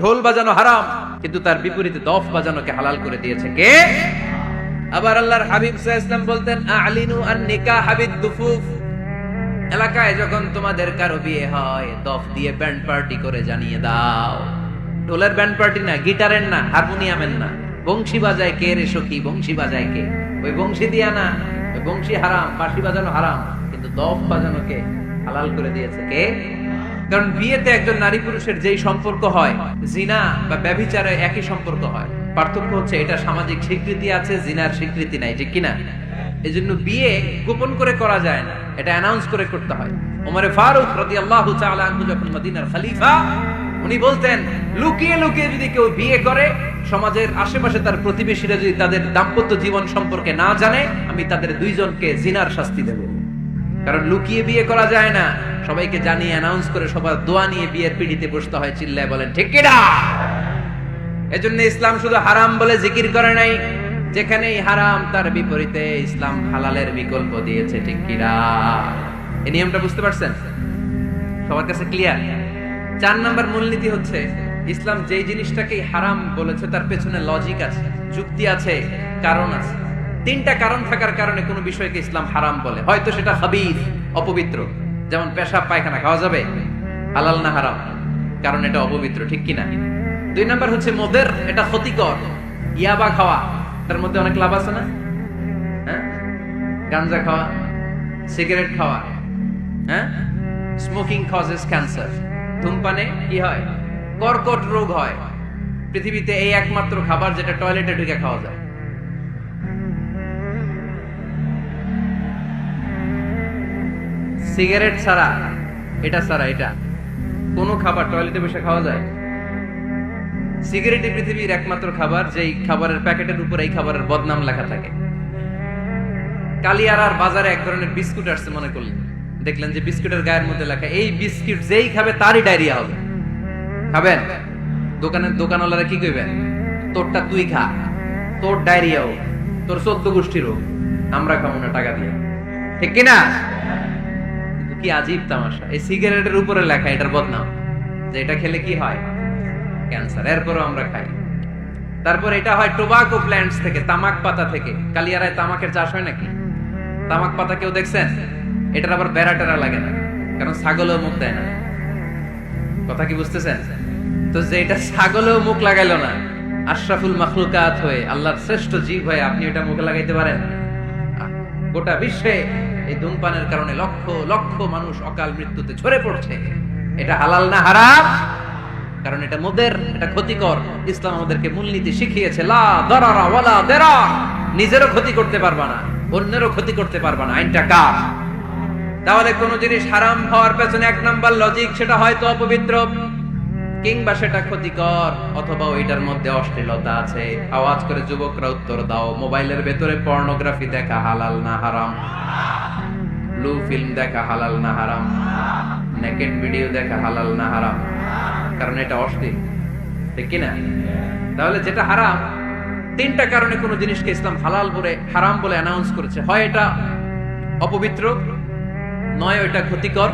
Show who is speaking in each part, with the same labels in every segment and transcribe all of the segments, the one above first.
Speaker 1: ঢোল বাজানো হারাম, কিন্তু তার বিপরীতে দফ বাজানোকে হালাল করে দিয়েছে কে? আবার আল্লাহর হাবিব সাল্লাল্লাহু বলতেন আলিনু আন নিকাহ হাবিদ দুফুফ এলাকায় যখন তোমাদের কারও বিয়ে হয়, দফ দিয়ে ব্যান্ড পার্টি করে জানিয়ে দাও। ঢোলের ব্যান্ড পার্টি না, গিটারের না, হারমোনিয়ামের না। বংশী বাজায় কে রে সখী, বংশী বাজায় কে? ওই বংশী দিয়া না, ওই বংশী হারাম, বাঁশি বাজানো হারাম, কিন্তু দফ বাজানোকে হালাল করে দিয়েছে কে? কারণ বিয়েতে একজন নারী পুরুষের যেই সম্পর্ক হয়, জিনা বা ব্যভিচারে একই সম্পর্ক হয়। পার্থক্য হচ্ছে এটা সামাজিক স্বীকৃতি আছে, জিনার স্বীকৃতি নাই, ঠিক কিনা? এই জন্য বিয়ে গোপন করে করা যায় না, এটা অ্যানাউন্স করে করতে হয়। ওমরে ফারুক তাআলা আনহু যখন মদিনার খলিফা, উনি বলতেন, লুকিয়ে লুকিয়ে যদি কেউ বিয়ে করে, সমাজের আশেপাশে তার প্রতিবেশীরা যদি তাদের দাম্পত্য জীবন সম্পর্কে না জানে, আমি তাদের দুইজনকে জিনার শাস্তি দেব। কারণ লুকিয়ে বিয়ে করা যায় না। সবাইকে জানিয়ে অ্যানাউন্স করে সবার দোয়া নিয়ে বিয়ের পিড়িতে বসতে হয়, চিল্লায় বলেন, ঠিক কিনা এজন্য ইসলাম শুধু হারাম বলে জিকির করে নাই। যেখানেই হারাম, তার বিপরীতে ইসলাম হালালের বিকল্প দিয়েছে, ঠিক কিনা এই নিয়মটা বুঝতে পারছেন? সবার কাছে ক্লিয়ার চার নাম্বার মূলনীতি হচ্ছে, ইসলাম যেই জিনিসটাকে হারাম বলেছে, তার পেছনে লজিক আছে, যুক্তি আছে, কারণ আছে। তিনটা কারণ থাকার কারণে কোনো বিষয়কে ইসলাম হারাম বলে। হয়তো সেটা হাবিব অপবিত্র। যেমন পেশাব, পায়খানা খাওয়া যাবে, হালাল না হারাম? কারণ এটা অপবিত্র, ঠিক কিনা? দুই নাম্বার হচ্ছে মদের, এটা ক্ষতিকর। ইয়াবা খাওয়া, তার মধ্যে অনেক লাভ আছে না? হ্যাঁ? গাঞ্জা খাওয়া, সিগারেট খাওয়া হ্যাঁ? স্মোকিং কজেস ক্যান্সার ধূমপানে কি হয়? কর্কট রোগ হয়। পৃথিবীতে এই একমাত্র খাবার যেটা টয়লেটে ঢুকে খাওয়া যায়। সিগারেট ছাড়া, এটা ছাড়া, এটা। কোন খাবার টয়লেটে বসে খাওয়া যায়? সিগারেটই পৃথিবীর একমাত্র খাবার, যেই খাবারের প্যাকেটের উপর এই খাবারের বদনাম লেখা থাকে। কালিয়ারার বাজারে এক ধরনের বিস্কুট আসছে মনে করলেন। দেখলেন যে বিস্কুটের গায়ের মধ্যে লেখা, এই বিস্কুট যেই খাবে তারই ডায়রিয়া হবে। খাবেন? দোকানের দোকানওয়ালারা কি কইবেন? তোরটা তুই খা। তোর ডায়রিয়া হোক, তোর চোদ্দ গোষ্ঠীর হোক, আমরা খাব না টাকা দিয়ে। ঠিক কিনা? কি আজীব তামাশা। এই সিগারেটের উপরে লেখা এটার বদনাম, যে এটা খেলে কি হয়? ক্যান্সার, এরপরও আমরা খাই। তারপর এটা হয় টোবাকো প্ল্যান্টস থেকে, তামাক পাতা থেকে। কালিয়ারায় তামাকের চাষ হয় নাকি? তামাক পাতা কেউ দেখছেন? এটার আবার বেড়া টেরা লাগে না, কারণ ছাগলও মুখ দেয় না। কথা কি বুঝতেছেন? তো যে এটা ছাগলেও মুখ লাগাইলো না, আশরাফুল মাখলুকাত হয়ে, আল্লাহর শ্রেষ্ঠ জীব হয়ে আপনি এটা মুখে লাগাইতে পারেন? গোটা বিশ্বে এই ধূমপানের কারণে লক্ষ লক্ষ মানুষ অকাল মৃত্যুতে ঝরে পড়ছে। এটা হালাল না হারাম? কারণ এটা মোদের, এটা ক্ষতিকর। ইসলাম আমাদেরকে মূলনীতি শিখিয়েছে, লা দরারা ওয়ালা দেরা নিজেরও ক্ষতি করতে পারবা না, অন্যেরও ক্ষতি করতে পারবা না। আইনটা কার? তাহলে কোন জিনিস হারাম হওয়ার পেছনে এক নাম্বার লজিক সেটা হয়তো অপবিত্র। কিংবা সেটা ক্ষতিকর, অথবা ওইটার মধ্যে অশ্লীলতা আছে। আওয়াজ করে যুবকরা উত্তর দাও, মোবাইলের ভেতরে পর্নোগ্রাফি দেখা হালাল না হারাম? ব্লু ফিল্ম দেখা হালাল না হারাম? নেকেড ভিডিও দেখা হালাল না হারাম? কারণ এটা অশ্লীল। ঠিক কিনা? তাহলে যেটা হারাম, তিনটা কারণে কোনো জিনিসকে ইসলাম হালাল বলে, হারাম বলে অ্যানাউন্স করেছে। হয় এটা অপবিত্র, নয় এটা ক্ষতিকর,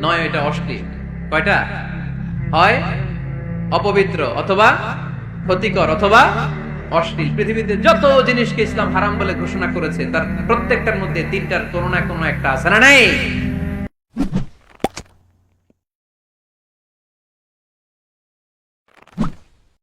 Speaker 1: নয় এটা অশ্লীল। কয়টা? হয় অপবিত্র অথবা ক্ষতিকর অথবা অশ্লীল। পৃথিবীতে যত জিনিসকে ইসলাম হারাম বলে ঘোষণা করেছে, তার প্রত্যেকটার মধ্যে তিনটার কোনো না কোনো একটা আছে না নাই?